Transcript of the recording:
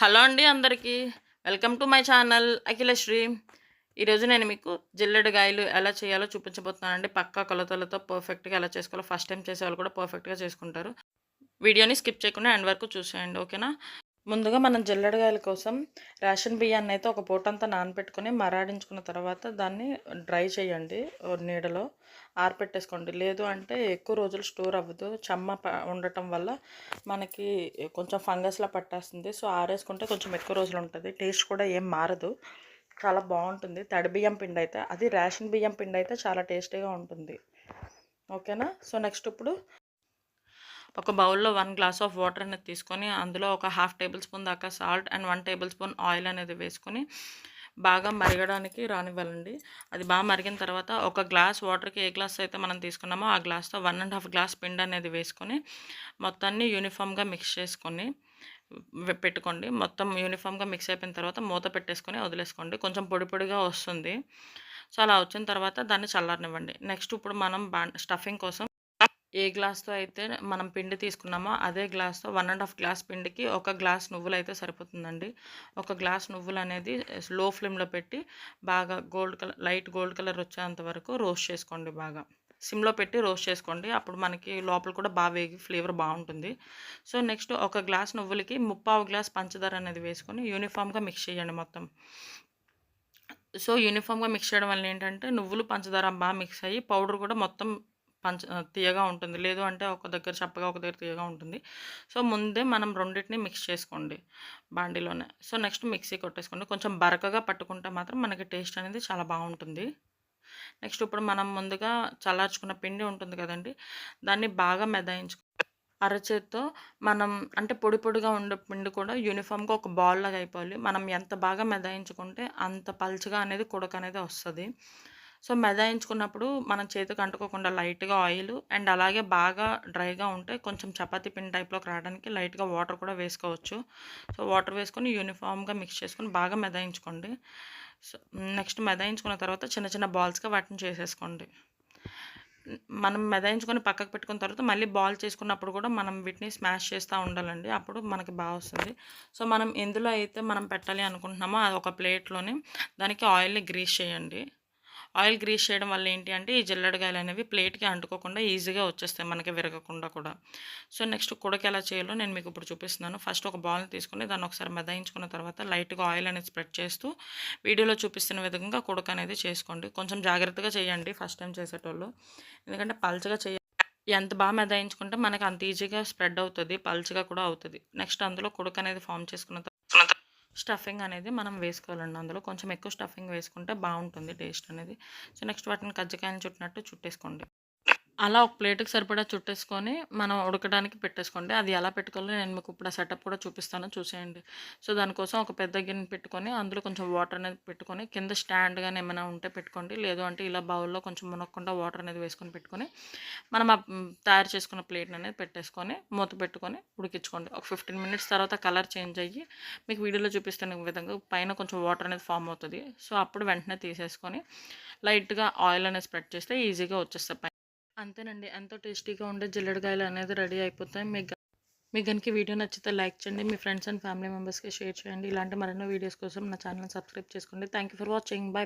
Hello అండి అందరికీ. Welcome to my channel Akhilasri. ఈరోజు నేను మీకు జిల్లెడగాయలు ఎలా చేయాలో చూపించబోతున్నానండి. పక్కా కొలతలతో పర్ఫెక్ట్గా ఎలా చేసుకోవాలో ఫస్ట్ టైం చేసే వాళ్ళు కూడా పర్ఫెక్ట్గా చేసుకుంటారు. వీడియోని స్కిప్ చేయకుండా ఎండ్ వరకు చూసేయండి ఓకేనా? ముందుగా మనం జిల్లెడగాయల కోసం రేషన్ బియ్యాన్ని అయితే ఒక పూటంతా నానబెట్టుకొని మరాడించుకున్న తర్వాత దాన్ని డ్రై చేయండి ఓ నీడలో. ఆరపెట్టేసుకోండి. లేదు అంటే ఎక్కువ రోజులు స్టోర్ అవ్వదు. చెమ్మ ప- ఉండటం వల్ల మనకి కొంచెం ఫంగస్లా పట్టేస్తుంది. సో ఆరేసుకుంటే కొంచెం ఎక్కువ రోజులు ఉంటుంది. టేస్ట్ కూడా ఏం మారదు. చాలా బాగుంటుంది. తడి బియ్యం పిండి అయితే అది రేషన్ బియ్యం పిండి అయితే చాలా టేస్టీగా ఉంటుంది. ఓకేనా? సో నెక్స్ట్ ఇప్పుడు ఒక బౌల్లో వన్ గ్లాస్ ఆఫ్ వాటర్ అనేది తీసుకొని అందులో ఒక హాఫ్ టేబుల్ స్పూన్ దాకా salt and one tablespoon oil అనేది వేసుకొని బాగా మరగడానికి రానివ్వాలండి. అది బాగా మరిగిన తర్వాత ఒక గ్లాస్ వాటర్కి ఏ గ్లాస్ అయితే మనం తీసుకున్నామో ఆ గ్లాస్తో వన్ అండ్ హాఫ్ గ్లాస్ పిండి అనేది వేసుకొని మొత్తాన్ని యూనిఫామ్గా మిక్స్ చేసుకొని పెట్టుకోండి. మొత్తం యూనిఫామ్గా మిక్స్ అయిపోయిన తర్వాత మూత పెట్టేసుకొని వదిలేసుకోండి. కొంచెం పొడి పొడిగా వస్తుంది. సో అలా వచ్చిన తర్వాత దాన్ని చల్లారనివ్వండి. నెక్స్ట్ ఇప్పుడు మనం బా స్టఫింగ్ కోసం ఏ గ్లాస్తో అయితే మనం పిండి తీసుకున్నామో అదే గ్లాస్తో వన్ అండ్ హాఫ్ గ్లాస్ పిండికి ఒక గ్లాస్ నువ్వులు అయితే సరిపోతుందండి. ఒక గ్లాస్ నువ్వులు అనేది లో ఫ్లేమ్లో పెట్టి బాగా gold colour light gold colour వచ్చేంత వరకు రోస్ట్ చేసుకోండి బాగా. సిమ్లో పెట్టి రోస్ట్ చేసుకోండి. అప్పుడు మనకి లోపల కూడా బాగా వేగి ఫ్లేవర్ బాగుంటుంది. సో నెక్స్ట్ ఒక గ్లాస్ నువ్వులకి ముప్పావు గ్లాస్ పంచదార అనేది వేసుకొని యూనిఫామ్గా మిక్స్ చేయండి మొత్తం. సో యూనిఫామ్గా మిక్స్ చేయడం వల్ల ఏంటంటే నువ్వులు పంచదార బాగా మిక్స్ అయ్యి పౌడర్ కూడా మొత్తం పంచ తీయగా ఉంటుంది. లేదు అంటే ఒక దగ్గర చప్పగా ఒక దగ్గర తీయగా ఉంటుంది. సో ముందే మనం రెండింటిని మిక్స్ చేసుకోండి బాండీలోనే. సో నెక్స్ట్ మిక్సీ కొట్టేసుకోండి. కొంచెం బరకగా పట్టుకుంటే మాత్రం మనకి టేస్ట్ అనేది చాలా బాగుంటుంది. నెక్స్ట్ ఇప్పుడు మనం ముందుగా చల్లార్చుకున్న పిండి ఉంటుంది కదండి దాన్ని బాగా మెదాయించుకో అరచేత్తో మనం అంటే పొడి పొడిగా ఉండే పిండి కూడా యూనిఫామ్గా ఒక బాల్ లాగా అయిపోవాలి. మనం ఎంత బాగా మెదాయించుకుంటే అంత పల్చగా అనేది కుడక అనేది వస్తుంది. సో మెదాయించుకున్నప్పుడు మనం చేతికి అంటుకోకుండా లైట్గా ఆయిల్ అండ్ అలాగే బాగా డ్రైగా ఉంటే కొంచెం చపాతీ పిండి టైప్లోకి రావడానికి లైట్గా వాటర్ కూడా వేసుకోవచ్చు. సో వాటర్ వేసుకొని యూనిఫామ్గా మిక్స్ చేసుకొని బాగా మెదాయించుకోండి. సో నెక్స్ట్ మెదాయించుకున్న తర్వాత చిన్న చిన్న బాల్స్గా వాటిని చేసేసుకోండి. మనం మెదాయించుకొని పక్కకు పెట్టుకున్న తర్వాత మళ్ళీ బాల్ చేసుకున్నప్పుడు కూడా మనం వీటిని స్మాష్ చేస్తూ ఉండాలండి. అప్పుడు మనకి బాగా వస్తుంది. సో మనం ఎందులో అయితే మనం పెట్టాలి అనుకుంటున్నామో అది ఒక ప్లేట్లోనే దానికి ఆయిల్ని గ్రీస్ చేయండి. ఆయిల్ గ్రీస్ చేయడం వల్ల ఏంటి అంటే ఈ జిల్లడగాయలు అనేవి ప్లేట్కి అంటుకోకుండా ఈజీగా వచ్చేస్తాయి మనకి విరగకుండా కూడా. సో నెక్స్ట్ కుడక ఎలా చేయాలో నేను మీకు ఇప్పుడు చూపిస్తున్నాను. ఫస్ట్ ఒక బాల్ని తీసుకొని దాన్ని ఒకసారి మెదాయించుకున్న తర్వాత లైట్గా ఆయిల్ అనేది స్ప్రెడ్ చేస్తూ వీడియోలో చూపిస్తున్న విధంగా కుడక అనేది చేసుకోండి. కొంచెం జాగ్రత్తగా చేయండి ఫస్ట్ టైం చేసేటోళ్ళు. ఎందుకంటే పల్చగా చేయ ఎంత బాగా మెదాయించుకుంటే మనకి అంత ఈజీగా స్ప్రెడ్ అవుతుంది పల్చగా కూడా అవుతుంది. నెక్స్ట్ అందులో కుడక అనేది ఫామ్ చేసుకున్న తర్వాత స్టఫింగ్ అనేది మనం వేసుకోవాలండి. అందులో కొంచెం ఎక్కువ స్టఫింగ్ వేసుకుంటే బాగుంటుంది టేస్ట్ అనేది. సో నెక్స్ట్ వాటిని కజ్జికాయని చుట్టినట్టు చుట్టేసుకోండి. అలా ఒక ప్లేట్కి సరిపడా చుట్టేసుకొని మనం ఉడకడానికి పెట్టేసుకోండి. అది ఎలా పెట్టుకోవాలో నేను మీకు ఇప్పుడు ఆ సెటప్ కూడా చూపిస్తాను. చూసేయండి. సో దానికోసం ఒక పెద్ద గిన్నె పెట్టుకొని అందులో కొంచెం వాటర్ అనేది పెట్టుకొని కింద స్టాండ్ కానీ ఏమైనా ఉంటే పెట్టుకోండి. లేదు అంటే ఇలా బౌల్లో కొంచెం మునక్కుండా వాటర్ అనేది వేసుకొని పెట్టుకొని మనం ఆ తయారు చేసుకున్న ప్లేట్ అనేది పెట్టేసుకొని మూత పెట్టుకొని ఉడికించుకోండి. ఒక ఫిఫ్టీన్ మినిట్స్ తర్వాత కలర్ చేంజ్ అయ్యి మీకు వీడియోలో చూపిస్తున్న విధంగా పైన కొంచెం వాటర్ అనేది ఫామ్ అవుతుంది. సో అప్పుడు వెంటనే తీసేసుకొని లైట్గా ఆయిల్ అనేది స్ప్రెడ్ చేస్తే ఈజీగా వచ్చేస్తాయి పైన. అంతేనండి. ఎంతో టేస్టీగా ఉండే జిల్లడకాయలు అనేది రెడీ అయిపోతాయి. మీకు మీకు కనుక వీడియో నచ్చితే లైక్ చేయండి. మీ ఫ్రెండ్స్ అండ్ ఫ్యామిలీ మెంబర్స్కి షేర్ చేయండి. ఇలాంటి మరెన్నో వీడియోస్ కోసం నా ఛానల్ సబ్స్క్రైబ్ చేసుకోండి. Thank you for watching. Bye